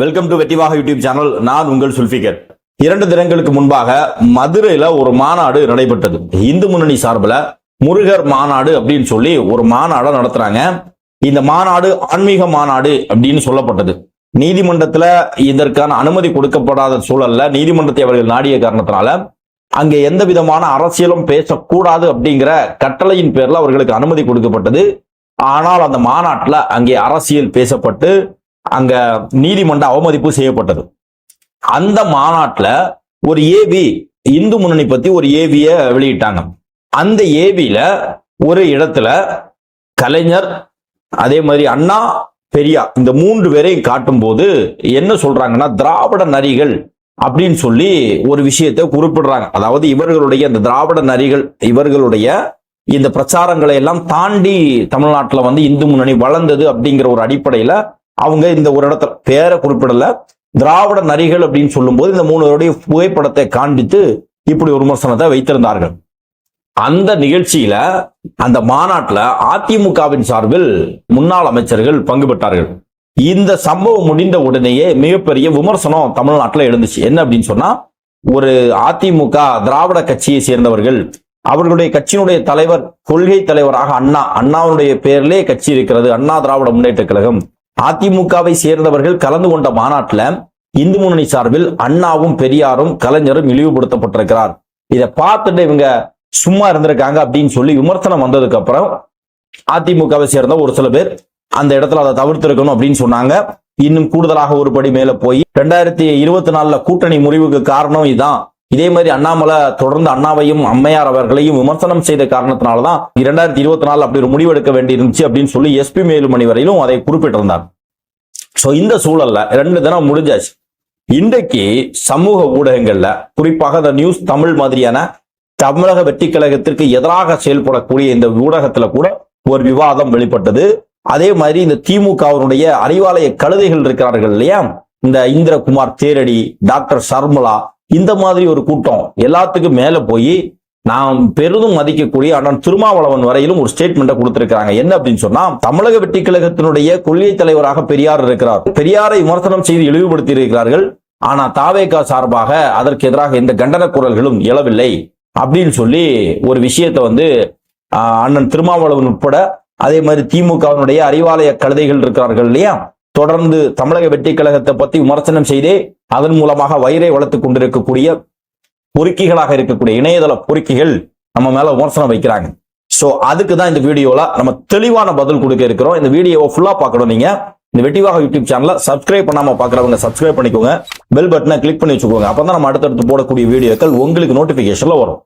Welcome to வெட்டிவாக YouTube channel நான் உங்கள் சுல்பிகர் இரண்டு தினங்களுக்கு முன்பாக மதுரையில ஒரு மாநாடு நடைபெற்றது. இந்து முன்னணி சார்பில் முருகர் மாநாடு அப்படின்னு சொல்லி ஒரு மாநாடை நடத்துறாங்க. இந்த மாநாடு ஆன்மீக மாநாடு அப்படின்னு சொல்லப்பட்டது. நீதிமன்றத்துல இதற்கான அனுமதி கொடுக்கப்படாத சூழல்ல நீதிமன்றத்தை அவர்கள் நாடிய காரணத்தினால அங்கே எந்த விதமான அரசியலும் பேசக்கூடாது அப்படிங்கிற கட்டளையின் பேர்ல அவர்களுக்கு அனுமதி கொடுக்கப்பட்டது. ஆனால் அந்த மாநாட்டில் அங்கே அரசியல் பேசப்பட்டு அங்க நீதிமன்ற அவமதிப்பு செய்யப்பட்டது. அந்த மாநாட்டில் ஒரு ஏவி இந்து முன்னணி பத்தி ஒரு ஏவிய வெளியிட்டாங்க. அந்த ஏவியில ஒரு இடத்துல கலைஞர் அதே மாதிரி அண்ணா பெரியா இந்த மூன்று பேரையும் காட்டும் போது என்ன சொல்றாங்கன்னா திராவிட நரிகள் அப்படின்னு சொல்லி ஒரு விஷயத்தை குறிப்பிடுறாங்க. அதாவது இவர்களுடைய இந்த திராவிட நரிகள் இவர்களுடைய இந்த பிரச்சாரங்களை எல்லாம் தாண்டி தமிழ்நாட்டில் வந்து இந்து முன்னணி வளர்ந்தது அப்படிங்கிற ஒரு அடிப்படையில அவங்க இந்த ஒரு இடத்துல பேரை குறிப்பிடல. திராவிட நரிகள் அப்படின்னு சொல்லும்போது இந்த மூணுவருடைய புகைப்படத்தை காண்பித்து இப்படி ஒரு விமர்சனத்தை வைத்திருந்தார்கள். அந்த நிகழ்ச்சியில அந்த மாநாட்டில் அதிமுகவின் சார்பில் முன்னாள் அமைச்சர்கள் பங்கு பெற்றார்கள். இந்த சம்பவம் முடிந்த உடனேயே மிகப்பெரிய விமர்சனம் தமிழ்நாட்டில் எழுந்துச்சு. என்ன அப்படின்னு சொன்னா ஒரு அதிமுக திராவிட கட்சியை சேர்ந்தவர்கள் அவர்களுடைய கட்சியினுடைய தலைவர் கொள்கை தலைவராக அண்ணா அண்ணாவுடைய பேர்லே கட்சி இருக்கிறது அண்ணா திராவிட முன்னேற்ற கழகம். அதிமுகவை சேர்ந்தவர்கள் கலந்து கொண்ட மாநாட்டில் இந்து முன்னணி சார்பில் அண்ணாவும் பெரியாரும் கலைஞரும் இழிவுபடுத்தப்பட்டிருக்கிறார். இதை பார்த்துட்டு இவங்க சும்மா இருந்திருக்காங்க அப்படின்னு சொல்லி விமர்சனம் வந்ததுக்கு அப்புறம் அதிமுகவை சேர்ந்த ஒரு சில பேர் அந்த இடத்துல அதை தவிர்த்திருக்கணும் அப்படின்னு சொன்னாங்க. இன்னும் கூடுதலாக ஒரு படி மேல போய் ரெண்டாயிரத்தி இருபத்தி நாலுல கூட்டணி முறிவுக்கு காரணம் இதான். இதே மாதிரி அண்ணாமலை தொடர்ந்து அண்ணாவையும் அம்மையார் அவர்களையும் விமர்சனம் செய்த காரணத்தினாலதான் இரண்டாயிரத்தி இருபத்தி நாலு அப்படி ஒரு முடிவு எடுக்க வேண்டி இருந்துச்சு அப்படின்னு சொல்லி எஸ்பி மேலுமணி வரையிலும் அதை குறிப்பிட்டிருந்தார் சோ இந்த சூழல்ல ரெண்டு தினம் முடிஞ்சாச்சு. இன்றைக்கு சமூக ஊடகங்கள்ல குறிப்பாக இந்த நியூஸ் தமிழ் மாதிரியான தமிழக வெற்றி கழகத்திற்கு எதிராக செயல்படக்கூடிய இந்த ஊடகத்துல கூட ஒரு விவாதம் வெளிப்பட்டது. அதே மாதிரி இந்த திமுகவினுடைய அறிவாலய கழுதைகள் இருக்கிறார்கள் இல்லையா? இந்த இந்திரகுமார் தேரடி டாக்டர் சர்மலா இந்த மாதிரி ஒரு கூட்டம் எல்லாத்துக்கும் மேல போய் நாம் பெரிதும் மதிக்கக்கூடிய அண்ணன் திருமாவளவன் வரையிலும் ஒரு ஸ்டேட்மெண்ட்டை கொடுத்திருக்கிறாங்க. என்ன அப்படின்னு சொன்னா தமிழக வெட்டி கழகத்தினுடைய கொள்கை தலைவராக பெரியார் இருக்கிறார். பெரியாரை விமர்சனம் செய்து இழிவுபடுத்தி இருக்கிறார்கள். ஆனா தாவேகா சார்பாக அதற்கு எதிராக எந்த கண்டன குரல்களும் எழவில்லை அப்படின்னு சொல்லி ஒரு விஷயத்தை வந்து அண்ணன் திருமாவளவன் உட்பட அதே மாதிரி திமுகவினுடைய அறிவாலய கழுதைகள் இருக்கிறார்கள் இல்லையா? தொடர்ந்து தமிழக வெற்றி கழகத்தை பத்தி விமர்சனம் செய்தே அதன் மூலமாக வயிறை வளர்த்து கொண்டிருக்கக்கூடிய பொறுக்கிகளாக இருக்கக்கூடிய இணையதள பொறுக்கிகள் நம்ம மேல விமர்சனம் வைக்கிறாங்க. சோ அதுக்கு தான் இந்த வீடியோல நம்ம தெளிவான பதில் கொடுக்க இருக்கிறோம். இந்த வீடியோவை ஃபுல்லா பார்க்கணும் நீங்க. இந்த வெட்டிவாக யூடியூப் சேனலை சப்ஸ்கிரைப் பண்ணாம பாக்குறவங்க சப்ஸ்கிரைப் பண்ணிக்கோங்க. பெல் பட்டனை கிளிக் பண்ணி வச்சுக்கோங்க. அப்பதான் நம்ம அடுத்தடுத்து போடக்கூடிய வீடியோக்கள் உங்களுக்கு நோட்டிபிகேஷன்ல வரும்.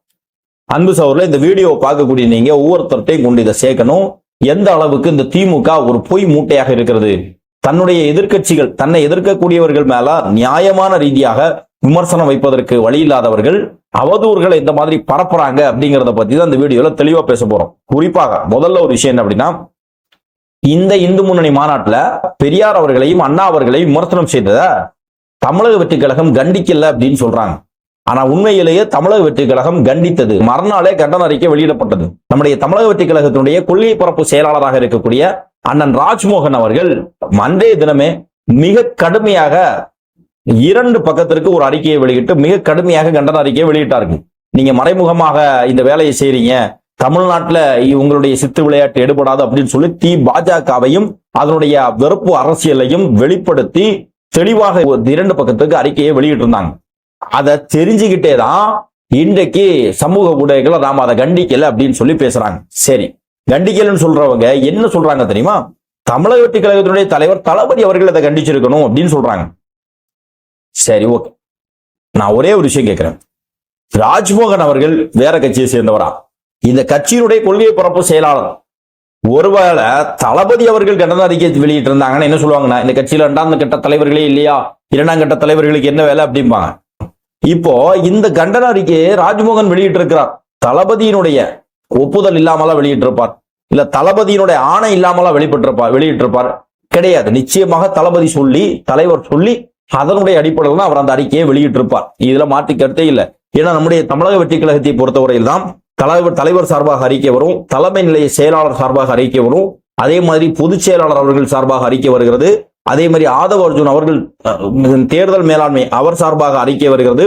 அன்பு சவர்ல இந்த வீடியோவை பார்க்கக்கூடிய நீங்க ஒவ்வொருத்தர்ட்டையும் கொண்டு இதை சேர்க்கணும். எந்த அளவுக்கு இந்த திமுக ஒரு பொய் மூட்டையாக இருக்கிறது? தன்னுடைய எதிர்க்கட்சிகள் தன்னை எதிர்க்கக்கூடியவர்கள் மேல நியாயமான ரீதியாக விமர்சனம் வைப்பதற்கு வழி இல்லாதவர்கள் அவதூறுகளை இந்த மாதிரி பரப்புறாங்க அப்படிங்கிறத பத்தி தான் இந்த வீடியோல தெளிவா பேச போறோம். குறிப்பாக முதல்ல ஒரு விஷயம் என்ன அப்படின்னா இந்த இந்து முன்னணி மாநாட்டுல பெரியார் அவர்களையும் அண்ணா அவர்களையும் விமர்சனம் செய்தத தமிழக வெற்றி கழகம் கண்டிக்கல அப்படின்னு சொல்றாங்க. ஆனா உண்மையிலேயே தமிழக வெற்றி கழகம் கண்டித்தது. மறுநாளே கண்டன அறிக்கை வெளியிடப்பட்டது. நம்முடைய தமிழக வெற்றி கழகத்தினுடைய கொள்கை பரப்பு செயலாளராக இருக்கக்கூடிய அண்ணன் ராஜ்மோகன் அவர்கள் மந்தைய தினமே மிக கடுமையாக இரண்டு பக்கத்திற்கு ஒரு அறிக்கையை வெளியிட்டு மிக கடுமையாக கண்டன அறிக்கையை வெளியிட்டார்கள். நீங்க மறைமுகமாக இந்த வேலையை செய்றீங்க. தமிழ்நாட்டில் உங்களுடைய சித்து விளையாட்டு எடுபடாது அப்படின்னு சொல்லி தி. பாஜகவையும் அதனுடைய வெறுப்பு அரசியலையும் வெளிப்படுத்தி தெளிவாக ஒரு இரண்டு பக்கத்துக்கு அறிக்கையை வெளியிட்டிருந்தாங்க. அதை தெரிஞ்சுக்கிட்டே தான் இன்றைக்கு சமூக ஊடகங்களை நாம் அதை கண்டிக்கல அப்படின்னு சொல்லி பேசுறாங்க. சரி. கண்டிக்கலன்னு சொல்றவங்க என்ன சொல்றாங்க தெரியுமா? தமிழக வெற்றி கழகத்தினுடைய தலைவர் தளபதி அவர்கள் அதை கண்டிச்சிருக்கணும் அப்படின்னு சொல்றாங்க. சரி ஓகே. நான் ஒரே ஒரு விஷயம் கேட்கிறேன் ராஜ்மோகன் அவர்கள் வேற கட்சியை சேர்ந்தவரா? இந்த கட்சியினுடைய கொள்கை பரப்பு செயலாளர். ஒருவேளை தளபதி அவர்கள் கண்டன அறிக்கை வெளியிட்டு இருந்தாங்கன்னா என்ன சொல்லுவாங்கன்னா இந்த கட்சியில இரண்டாம் கட்ட தலைவர்களே இல்லையா? இரண்டாம் கட்ட தலைவர்களுக்கு என்ன வேலை அப்படிம்பாங்க. இப்போ இந்த கண்டன அறிக்கையை ராஜ்மோகன் வெளியிட்டு இருக்கிறார் தளபதியினுடைய ஒப்புதல் இல்லாமலா வெளியிட்டிருப்பார். இல்ல தளபதியினுடைய ஆணை இல்லாமலாம் வெளிப்பட்டிருப்பார் வெளியிட்டிருப்பார். கிடையாது. நிச்சயமாக தளபதி சொல்லி தலைவர் சொல்லி அதனுடைய அடிப்படையில் தான் அவர் அந்த அறிக்கையை வெளியிட்டிருப்பார். இதுல மாற்றி கருத்தே இல்லை. ஏன்னா நம்முடைய தமிழக வெற்றி கழகத்தை பொறுத்தவரையில் தான் தலைவர் தலைவர் சார்பாக அறிக்கை வரும் தலைமை நிலைய செயலாளர் சார்பாக அறிக்கை வரும் அதே மாதிரி பொதுச் செயலாளர் அவர்கள் சார்பாக அறிக்கை வருகிறது அதே மாதிரி ஆதவ அர்ஜுன் அவர்கள் தேர்தல் மேலாண்மை அவர் சார்பாக அறிக்கை வருகிறது.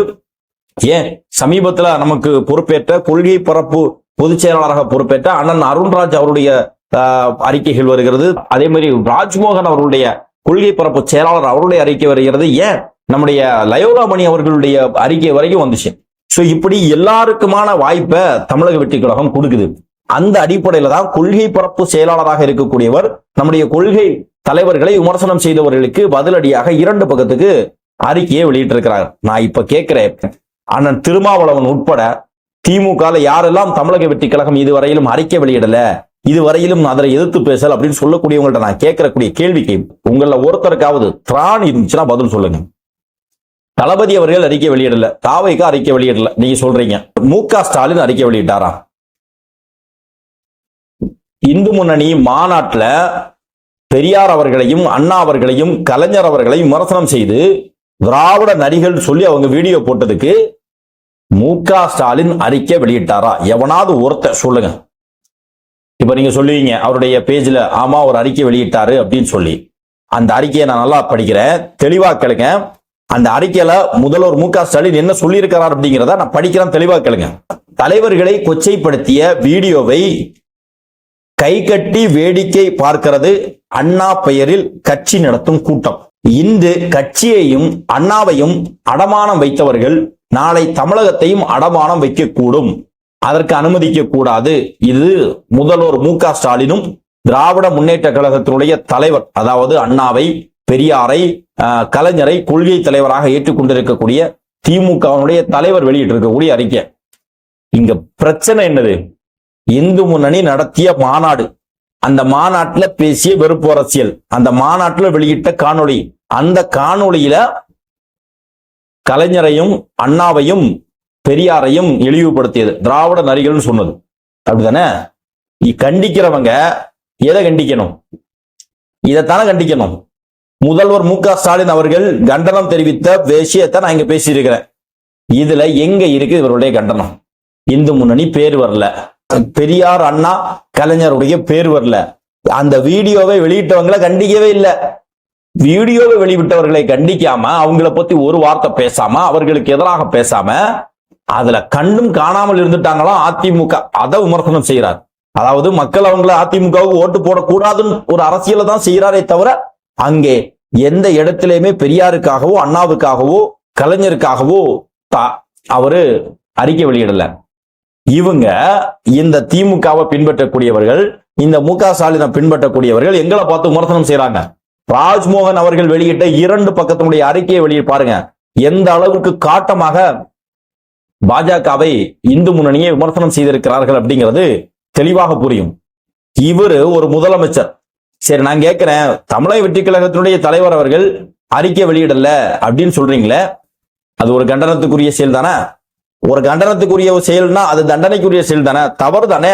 ஏன்? சமீபத்துல நமக்கு பொறுப்பேற்ற கொள்கை பரப்பு பொதுச் செயலாளராக பொறுப்பேற்ற அண்ணன் அருண்ராஜ் அவருடைய அறிக்கைகள் வருகிறது. அதே மாதிரி ராஜ்மோகன் அவருடைய கொள்கை பரப்பு செயலாளர் அவருடைய அறிக்கை வருகிறது. ஏன்? நம்முடைய லயோலா மணி அவர்களுடைய அறிக்கை வரைக்கும் வந்துச்சு. ஸோ இப்படி எல்லாருக்குமான வாய்ப்பை தமிழக வெற்றி கழகம் கொடுக்குது. அந்த அடிப்படையில தான் கொள்கை பரப்பு செயலாளராக இருக்கக்கூடியவர் நம்முடைய கொள்கை தலைவர்களை விமர்சனம் செய்தவர்களுக்கு பதிலடியாக இரண்டு பக்கத்துக்கு அறிக்கையை வெளியிட்டிருக்கிறார். நான் இப்ப கேட்கிறேன். அண்ணன் திருமாவளவன் உட்பட திமுகல யாரெல்லாம் தமிழக வெற்றி கழகம் இதுவரையிலும் அறிக்கை வெளியிடல இதுவரையிலும் அதனை எதிர்த்து பேசல அப்படின்னு சொல்லக்கூடியவங்கள்ட்ட நான் கேட்கறக்கூடிய கேள்விக்கு உங்கள ஒருத்தருக்காவது திராணி இருந்துச்சுன்னா பதில் சொல்லுங்க. தளபதி அவர்கள் அறிக்கை வெளியிடல தாவைக்கா அறிக்கை வெளியிடல நீங்க சொல்றீங்க. மு க ஸ்டாலின் அறிக்கை வெளியிட்டாரா? இந்து முன்னணி மாநாட்டில் பெரியார் அவர்களையும் அண்ணா அவர்களையும் கலைஞர் அவர்களையும் விமர்சனம் செய்து திராவிட நரிகள் சொல்லி அவங்க வீடியோ போட்டதுக்கு மு க ஸ்டாலின் அறிக்கை வெளியிட்டாரா? எவனாவது ஒருத்தர் சொல்லுங்க. இப்ப நீங்க சொல்லுவீங்க அவருடைய பேஜ்ல ஆமா ஒரு அறிக்கை வெளியிட்டாரு அப்படின்னு சொல்லி. அந்த அறிக்கையை நான் நல்லா படிக்கிறேன். தெளிவா கேளுங்க. அந்த அறிக்கையில முதல்வர் மு க ஸ்டாலின் என்ன சொல்லியிருக்கிறார் அப்படிங்கிறத நான் படிக்கிறேன் தெளிவா கேளுங்க. தலைவர்களை கொச்சைப்படுத்திய வீடியோவை கை கட்டி வேடிக்கை பார்க்கிறது அண்ணா பெயரில் கட்சி நடத்தும் கூட்டம். இந்து கட்சியையும் அண்ணாவையும் அடமானம் வைத்தவர்கள் நாளை தமிழகத்தையும் அடமானம் வைக்கக்கூடும். அதற்கு அனுமதிக்க கூடாது இது முதல்வர் மு க ஸ்டாலினும் திராவிட முன்னேற்ற கழகத்தினுடைய தலைவர் அதாவது அண்ணாவை பெரியாரை கலைஞரை கொள்கை தலைவராக ஏற்றுக்கொண்டிருக்கக்கூடிய திமுகவினுடைய தலைவர் வெளியிட்டிருக்கக்கூடிய அறிக்கை. இங்க பிரச்சனை என்னது? இந்து முன்னணி நடத்திய மாநாடு. அந்த மாநாட்டில் பேசிய வெறுப்பு அரசியல். அந்த மாநாட்டில் வெளியிட்ட காணொளி. அந்த காணொளியில கலைஞரையும் அண்ணாவையும் பெரியாரையும் இழிவுபடுத்தியது. திராவிட நரிகள்னு சொன்னது. அப்படிதானே கண்டிக்கிறவங்க எதை கண்டிக்கணும்? இதைத்தானே கண்டிக்கணும். முதல்வர் மு க. ஸ்டாலின் அவர்கள் கண்டனம் தெரிவித்த விஷயத்தை நான் இங்க பேசியிருக்கிறேன் இதுல எங்க இருக்கு இவருடைய கண்டனம்? இந்து முன்னணி பேர் வரல. பெரியார் அண்ணா கலைஞருடைய பேர் வரல. அந்த வீடியோவை வெளியிட்டவங்களை கண்டிக்கவே இல்லை. வீடியோவை வெளிவிட்டவர்களை கண்டிக்காம அவங்கள பத்தி ஒரு வார்த்தை பேசாம அவர்களுக்கு எதிராக பேசாம அதுல கண்ணும் காணாமல் இருந்துட்டாங்களாம் அதிமுக. அதை விமர்சனம் செய்யறார் அதாவது மக்கள் அவங்கள அதிமுகவுக்கு ஓட்டு போடக்கூடாதுன்னு ஒரு அரசியலை தான் செய்யறாரே தவிர அங்கே எந்த இடத்திலையுமே பெரியாருக்காகவோ அண்ணாவுக்காகவோ கலைஞருக்காகவோ தா- அவரு அறிக்கை வெளியிடல. இவங்க இந்த திமுகவை பின்பற்றக்கூடியவர்கள் இந்த மு க ஸ்டாலினை பின்பற்றக்கூடியவர்கள் எங்களை பார்த்து விமர்சனம் செய்றாங்க. ராஜ்மோகன் அவர்கள் வெளியிட்ட இரண்டு பக்கத்தினுடைய அறிக்கையை வெளியே பாருங்க. எந்த அளவுக்கு காட்டமாக பாஜகவை இந்து முன்னணியை விமர்சனம் செய்திருக்கிறார்கள் அப்படிங்கிறது தெளிவாக புரியும். இவர் ஒரு முதலமைச்சர். சரி நான் கேட்கிறேன் தமிழக வெற்றி கழகத்தினுடைய தலைவர் அவர்கள் அறிக்கை வெளியிடல அப்படின்னு சொல்றீங்களே. அது ஒரு கண்டனத்துக்குரிய செயல் தானே? ஒரு கண்டனத்துக்குரிய ஒரு செயல்னா அது தண்டனைக்குரிய செயல் தானே? தவறு தானே?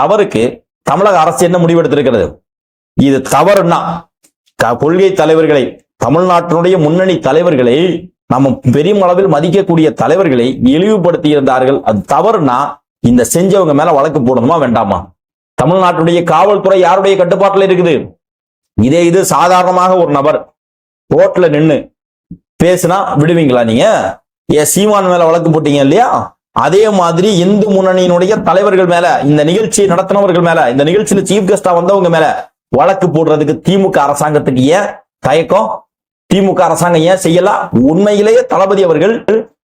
தவறுக்கு தமிழக அரசு என்ன முடிவெடுத்திருக்கிறது? இது தவறுன்னா கொள்கை தலைவர்களை தமிழ்நாட்டினுடைய முன்னணி தலைவர்களை நம்ம பெரிய அளவில் மதிக்கக்கூடிய தலைவர்களை இழிவுபடுத்தி இருந்தார்கள் அது தவறுனா இந்த செஞ்சவங்க மேல வழக்கு போடணுமா வேண்டாமா? தமிழ்நாட்டுடைய காவல்துறை யாருடைய கட்டுப்பாட்டில் இருக்குது? இதே இது சாதாரணமாக ஒரு நபர் ரோட்ல நின்று பேசுனா விடுவீங்களா நீங்க? ஏ சீமான் மேல வழக்கு போட்டீங்க இல்லையா? அதே மாதிரி இந்து முன்னணியினுடைய தலைவர்கள் மேல இந்த நிகழ்ச்சியை நடத்தினவர்கள் மேல இந்த நிகழ்ச்சியில சீஃப் கெஸ்டா வந்தவங்க மேல வழக்கு போடுறதுக்கு திமுக அரசாங்கத்துக்கு ஏன் தயக்கம்? திமுக அரசாங்கம் ஏன் செய்யலாம் உண்மையிலேயே தளபதி அவர்கள்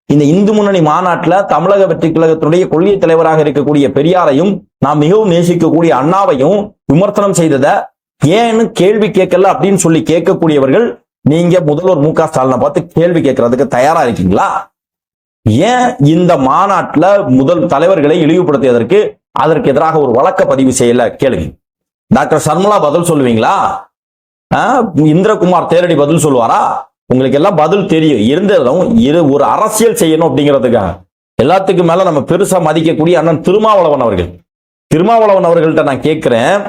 இந்த இந்து முன்னணி மாநாட்டில் தமிழக வெற்றி கழகத்தினுடைய கொள்கை தலைவராக இருக்கக்கூடிய பெரியாரையும் நாம் மிகவும் நேசிக்கக்கூடிய அண்ணாவையும் விமர்சனம் செய்தத ஏன்னு கேள்வி கேட்கல அப்படின்னு சொல்லி கேட்கக்கூடியவர்கள் நீங்க முதல்வர் மு க ஸ்டாலினை பார்த்து கேள்வி கேட்கறதுக்கு தயாரா இருக்கீங்களா? ஏன் இந்த மாநாட்டில் முதல் தலைவர்களை இழிவுபடுத்தியதற்கு அதற்கு எதிராக ஒரு வழக்க பதிவு செய்யல? கேளுங்க. டாக்டர் சர்மலா பதில் சொல்லுவீங்களா? ஆ, இந்திரகுமார் தேரடி பதில் சொல்லுவாரா? உங்களுக்கு எல்லாம் பதில் தெரியும். இருந்ததும் இரு ஒரு அரசியல் செய்யணும் அப்படிங்கிறதுக்காக. எல்லாத்துக்கும் மேல நம்ம பெருசா மதிக்கக்கூடிய அண்ணன் திருமாவளவன் அவர்கள். திருமாவளவன் அவர்கள்ட்ட நான் கேட்கிறேன்.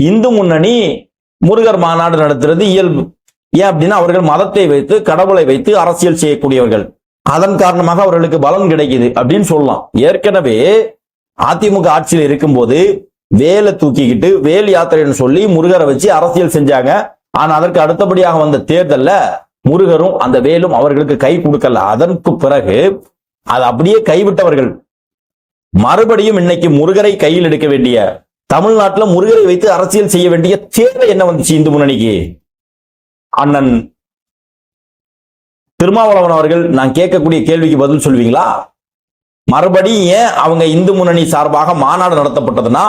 இந்து முன்னணி முருகர் மாநாடு நடத்துறது இயல்பு. ஏன் அப்படின்னா அவர்கள் மதத்தை வைத்து கடவுளை வைத்து அரசியல் செய்யக்கூடியவர்கள். அதன் காரணமாக அவர்களுக்கு பலம் கிடைக்குது அப்படின்னு சொல்லலாம். ஏற்கனவே அதிமுக ஆட்சியில் இருக்கும்போது வேலை தூக்கிக்கிட்டு வேல் யாத்திரைன்னு சொல்லி முருகரை வச்சு அரசியல் செஞ்சாங்க. ஆனா அதற்கு அடுத்தபடியாக வந்த தேர்தல்ல முருகரும் அந்த வேலும் அவர்களுக்கு கை கொடுக்கல. அதற்கு பிறகு அது அப்படியே கைவிட்டவர்கள். மறுபடியும் இன்னைக்கு முருகரை கையில் எடுக்க வேண்டிய தமிழ்நாட்டில் முருகரை வைத்து அரசியல் செய்ய வேண்டிய தேவை என்ன வந்துச்சு இந்து முன்னணிக்கு? அண்ணன் திருமாவளவன் அவர்கள் நான் கேட்கக்கூடிய கேள்விக்கு பதில் சொல்வீங்களா? மறுபடியும் ஏன் அவங்க இந்து முன்னணி சார்பாக மாநாடு நடத்தப்பட்டதுன்னா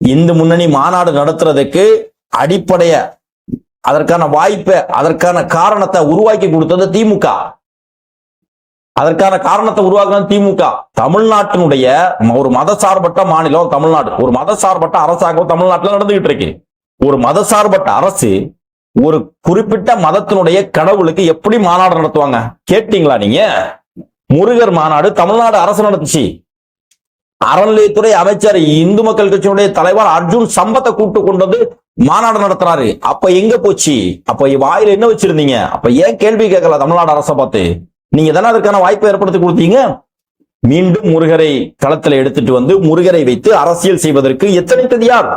இந்து முன்னணி மாநாடு நடத்துறதுக்கு அடிப்படைய அதற்கான வாய்ப்பை அதற்கான காரணத்தை உருவாக்கி கொடுத்தது திமுக. அதற்கான காரணத்தை உருவாக்குனது திமுக. தமிழ்நாட்டினுடைய ஒரு மதசார்பற்ற மாநிலம் தமிழ்நாடு. ஒரு மதசார்பற்ற அரசாங்கம் தமிழ்நாட்டில் நடந்துகிட்டு இருக்கு. ஒரு மதசார்பற்ற அரசு ஒரு குறிப்பிட்ட மதத்தினுடைய கடவுளுக்கு எப்படி மாநாடு நடத்துவாங்க? கேட்டீங்களா நீங்க? முருகர் மாநாடு தமிழ்நாடு அரசு நடந்துச்சு அறநிலையத்துறை அமைச்சர் இந்து மக்கள் கட்சியினுடைய தலைவர் அர்ஜுன் சம்பத்தை கூட்டு கொண்டு வந்து மாநாடு நடத்துறாரு. அப்ப எங்க போச்சு? அப்ப வாயில என்ன வச்சிருந்தீங்க? அப்ப ஏன் கேள்வி கேட்கல தமிழ்நாடு அரசை பார்த்து? நீங்க தானே அதற்கான வாய்ப்பை ஏற்படுத்தி கொடுத்தீங்க? மீண்டும் முருகரை களத்துல எடுத்துட்டு வந்து முருகரை வைத்து அரசியல் செய்வதற்கு எத்தனை யார்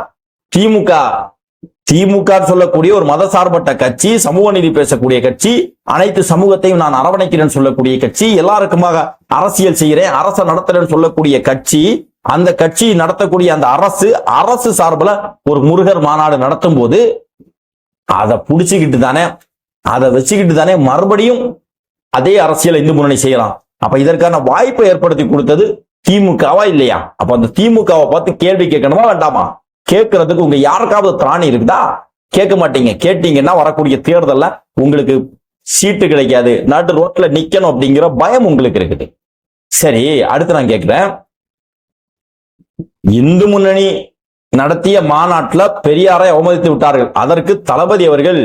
திமுக திமுக சொல்லக்கூடிய ஒரு மதசார்பற்ற கட்சி சமூக நீதி பேசக்கூடிய கட்சி அனைத்து சமூகத்தையும் நான் அரவணைக்கிறேன்னு சொல்லக்கூடிய கட்சி எல்லாருக்குமாக அரசியல் செய்கிறேன் அரசை நடத்துறேன்னு சொல்லக்கூடிய கட்சி அந்த கட்சி நடத்தக்கூடிய அந்த அரசு அரசு சார்பில் ஒரு முருகர் மாநாடு நடத்தும் போது அதை புடிச்சுக்கிட்டு தானே அதை வச்சுக்கிட்டு தானே மறுபடியும் அதே அரசியல் இந்து முன்னணி செய்யலாம். அப்ப இதற்கான வாய்ப்பை ஏற்படுத்தி கொடுத்தது திமுகவா இல்லையா? அப்ப அந்த திமுகவை பார்த்து கேள்வி கேட்கணுமா வேண்டாமா? கேட்கறதுக்கு உங்க யாருக்காவது திராணி இருக்குதா? கேட்க மாட்டீங்க. கேட்டீங்கன்னா வரக்கூடிய தேர்தல்ல உங்களுக்கு சீட்டு கிடைக்காது. நாட்டு ரோட்ல நிக்கணும் அப்படிங்கிற பயம் உங்களுக்கு இருக்குது. சரி அடுத்து நான் கேட்கிறேன். இந்து முன்னணி நடத்திய மாநாட்டுல பெரியாரை அவமதித்து விட்டார்கள். அதற்கு தளபதி அவர்கள்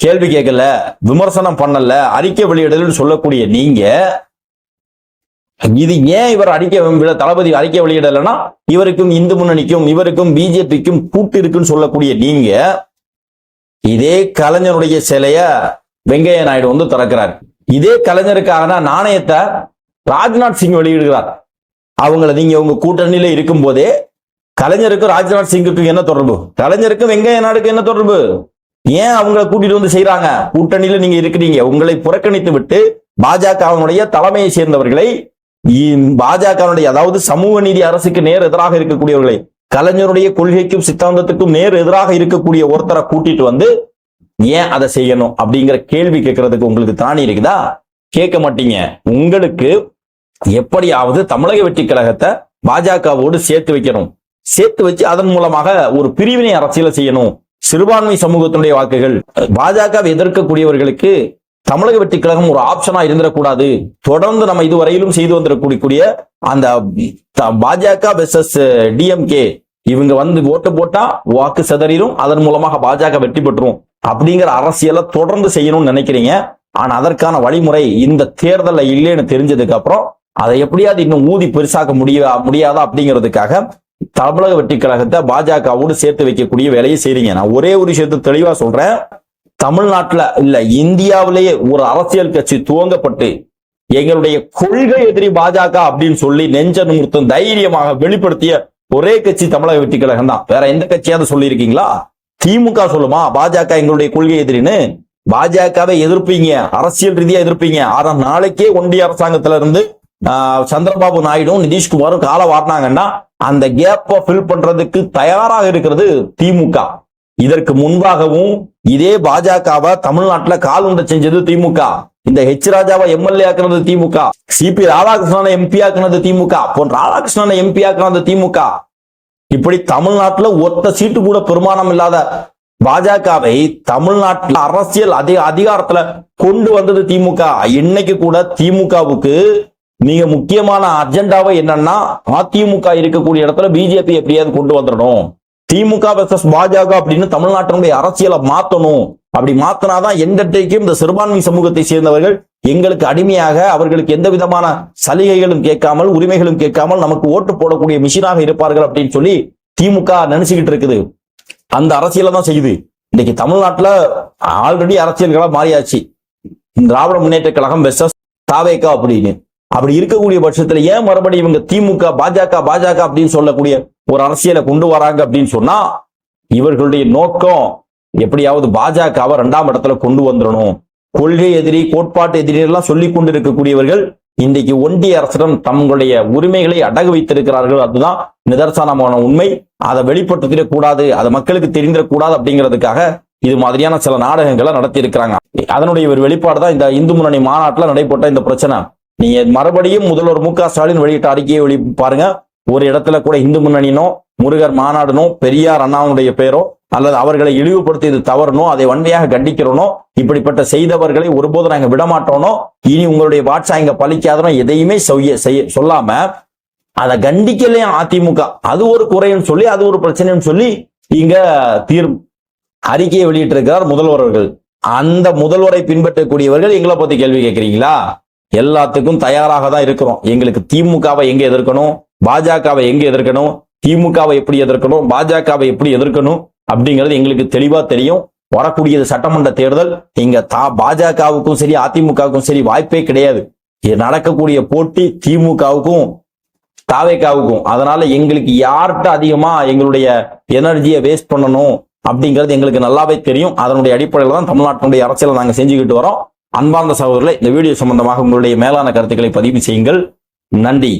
கேள்வி கேட்கல விமர்சனம் பண்ணல அறிக்கை வெளியிடல் சொல்லக்கூடிய நீங்க இது ஏன் இவர் அறிக்கை தளபதி அறிக்கை வெளியிடலைன்னா இவருக்கும் இந்து முன்னணிக்கும் இவருக்கும் பிஜேபிக்கும் கூட்டு இருக்குன்னு சொல்லக்கூடிய நீங்க இதே கலைஞருடைய சிலைய வெங்கைய நாயுடு வந்து திறக்கிறார். இதே கலைஞருக்காக தான் நாணயத்தை ராஜ்நாத் சிங் வெளியிடுகிறார். அவங்கள நீங்க உங்க கூட்டணியில இருக்கும் போதே கலைஞருக்கும் ராஜ்நாத் சிங்குக்கும் என்ன தொடர்பு? கலைஞருக்கும் வெங்கைய நாடுக்கும் என்ன தொடர்பு? ஏன் அவங்கள கூட்டிட்டு வந்து செய்யறாங்க கூட்டணியில நீங்க இருக்கிறீங்க. உங்களை புறக்கணித்து விட்டு பாஜகவினுடைய தலைமையை சேர்ந்தவர்களை பாஜகவுடைய அதாவது சமூக நீதி அரசுக்கு நேர் எதிராக இருக்கக்கூடியவர்களை கலைஞருடைய கொள்கைக்கும் சித்தாந்தத்துக்கும் நேர் எதிராக இருக்கக்கூடிய ஒருத்தரை கூட்டிட்டு வந்து ஏன் அதை செய்யணும் அப்படிங்கிற கேள்வி கேட்கறதுக்கு உங்களுக்கு தானி இருக்குதா? கேட்க மாட்டீங்க. உங்களுக்கு எப்படியாவது தமிழக வெற்றி கழகத்தை பாஜகவோடு சேர்த்து வைக்கணும். சேர்த்து வச்சு அதன் மூலமாக ஒரு பிரிவினை அரசியலை செய்யணும். சிறுபான்மை சமூகத்தினுடைய வாக்குகள் பாஜகவை எதிர்க்கக்கூடியவர்களுக்கு தமிழக வெற்றி கழகம் ஒரு ஆப்ஷனா இருந்துடக்கூடாது. தொடர்ந்து நம்ம இதுவரையிலும் செய்து வந்திருக்கக்கூடிய அந்த பாஜக வெர்சஸ் டிஎம்கே இவங்க வந்து ஓட்டு போட்டா வாக்கு சிதறிடும். அதன் மூலமாக பாஜக வெற்றி பெற்றும் அப்படிங்கிற அரசியலை தொடர்ந்து செய்யணும்னு நினைக்கிறீங்க. ஆனா அதற்கான வழிமுறை இந்த தேர்தல்ல இல்லைன்னு தெரிஞ்சதுக்கு அப்புறம் அதை எப்படியாவது இன்னும் ஊதி பெருசாக்க முடிய முடியாதா அப்படிங்கிறதுக்காக தமிழக வெற்றி கழகத்தை பாஜகவோடு சேர்த்து வைக்கக்கூடிய வேலையை செய்றீங்க. நான் ஒரே ஒரு விஷயத்தை தெளிவா சொல்றேன். தமிழ்நாட்டில் இல்ல இந்தியாவிலேயே ஒரு அரசியல் கட்சி துவங்கப்பட்டு எங்களுடைய கொள்கை எதிரி பாஜக அப்படின்னு சொல்லி நெஞ்ச நிமிர்த்தம் தைரியமாக வெளிப்படுத்திய ஒரே கட்சி தமிழக வெற்றி கழகம் தான். வேற எந்த கட்சியாவது சொல்லியிருக்கீங்களா? திமுக சொல்லுமா? பாஜக எங்களுடைய கொள்கை எதிரின்னு? பாஜகவை எதிர்ப்பீங்க அரசியல் ரீதியா எதிர்ப்பீங்க. ஆனா நாளைக்கே ஒன்றிய அரசாங்கத்துல இருந்து சந்திரபாபு நாயுடும் நிதிஷ்குமாரும் காலை வாட்டினாங்கன்னா அந்த கேப்பை ஃபில் பண்றதுக்கு தயாராக இருக்கிறது திமுக. இதற்கு முன்பாகவும் இதே பாஜகவை தமிழ்நாட்டுல கால் உண்டை செஞ்சது திமுக. இந்த ஹெச் ராஜாவை எம்எல்ஏ ஆக்குனது திமுக. சிபி ராதாகிருஷ்ணனை எம்பி ஆக்குனது திமுக. போன்ற ராதாகிருஷ்ணனை எம்பி ஆக்குனது திமுக. இப்படி தமிழ்நாட்டுல ஒத்த சீட்டு கூட பெருமானம் இல்லாத பாஜகவை தமிழ்நாட்டுல அரசியல் அதிக அதிகாரத்துல கொண்டு வந்தது திமுக. இன்னைக்கு கூட திமுகவுக்கு மிக முக்கியமான அஜெண்டாவை என்னன்னா அதிமுக இருக்கக்கூடிய இடத்துல பிஜேபி எப்படியாவது கொண்டு வந்துடணும். திமுக வெர்சஸ் பாஜக அப்படின்னு தமிழ்நாட்டினுடைய அரசியலை மாத்தணும். அப்படி மாத்தினாதான் எந்தட்டைக்கும் இந்த சிறுபான்மை சமூகத்தை சேர்ந்தவர்கள் எங்களுக்கு அடிமையாக அவர்களுக்கு எந்த விதமான சலுகைகளும் கேட்காமல் உரிமைகளும் கேட்காமல் நமக்கு ஓட்டு போடக்கூடிய மிஷினாக இருப்பார்கள் அப்படின்னு சொல்லி திமுக நினைச்சுக்கிட்டு இருக்குது. அந்த அரசியலை தான் செய்யுது. இன்னைக்கு தமிழ்நாட்டுல ஆல்ரெடி அரசியல்களா மாறியாச்சு. திராவிட முன்னேற்ற கழகம் வெர்சஸ் தாவேக்கா அப்படின்னு. அப்படி இருக்கக்கூடிய பட்சத்துல ஏன் மறுபடியும் இவங்க திமுக பாஜக பாஜக அப்படின்னு சொல்லக்கூடிய ஒரு அரசியலை கொண்டு வராங்க அப்படின்னு சொன்னா இவர்களுடைய நோக்கம் எப்படியாவது பாஜகவை ரெண்டாம் இடத்துல கொண்டு வந்துடணும். கொள்கை எதிரி கோட்பாட்டு எதிரி எல்லாம் சொல்லிக் கொண்டிருக்கக்கூடியவர்கள் இன்றைக்கு ஒன்றிய அரசிடம் தங்களுடைய உரிமைகளை அடகு வைத்திருக்கிறார்கள். அதுதான் நிதர்சனமான உண்மை. அதை வெளிப்படுத்திடக் கூடாது அதை மக்களுக்கு தெரிந்திடக்கூடாது அப்படிங்கிறதுக்காக இது மாதிரியான சில நாடகங்களை நடத்தி இருக்கிறாங்க அதனுடைய ஒரு வெளிப்பாடு தான் இந்த இந்து முன்னணி மாநாட்டில் நடைபெற்ற இந்த பிரச்சனை. நீங்க மறுபடியும் முதல்வர் மு க ஸ்டாலின் வெளியிட்ட அறிக்கையை வெளி பாருங்க. ஒரு இடத்துல கூட இந்து முன்னணினோ முருகர் மாநாடுனோ பெரியார் அண்ணாவுடைய பேரோ அல்லது அவர்களை இழிவுபடுத்தியது தவறுனோ அதை வன்மையாக கண்டிக்கிறோனோ இப்படிப்பட்ட செய்தவர்களை ஒருபோதும் நாங்கள் விடமாட்டோனோ இனி உங்களுடைய வாட்ஸா இங்க பழிக்காதனோ எதையுமே செய்ய செய்ய சொல்லாம அதை கண்டிக்கலையும் அதிமுக. அது ஒரு குறைன்னு சொல்லி அது ஒரு பிரச்சனைன்னு சொல்லி இங்க தீர் அறிக்கையை வெளியிட்டிருக்கிறார் முதல்வர் அவர்கள். அந்த முதல்வரை பின்பற்றக்கூடியவர்கள் எங்களை பத்தி கேள்வி கேட்கிறீங்களா? எல்லாத்துக்கும் தயாராக தான் இருக்கிறோம். எங்களுக்கு திமுகவை எங்க எதிர்க்கணும்? பாஜகவை எங்க எதிர்க்கணும்? திமுகவை எப்படி எதிர்க்கணும்? பாஜகவை எப்படி எதிர்க்கணும்? அப்படிங்கிறது எங்களுக்கு தெளிவா தெரியும். வரக்கூடியது சட்டமன்ற தேர்தல். இங்க தா பாஜகவுக்கும் சரி அதிமுகவுக்கும் சரி வாய்ப்பே கிடையாது. நடக்கக்கூடிய போட்டி திமுகவுக்கும் தாவேக்காவுக்கும். அதனால எங்களுக்கு யார்கிட்ட அதிகமா எங்களுடைய எனர்ஜியை வேஸ்ட் பண்ணணும்? அப்படிங்கிறது எங்களுக்கு நல்லாவே தெரியும். அதனுடைய அடிப்படையில் தான் தமிழ்நாட்டினுடைய அரசியலை நாங்கள் செஞ்சுக்கிட்டு வரோம். அன்பார்ந்த சகோதரர்களை இந்த வீடியோ சம்பந்தமாக உங்களுடைய மேலான கருத்துக்களை பதிவு செய்யுங்கள். நன்றி.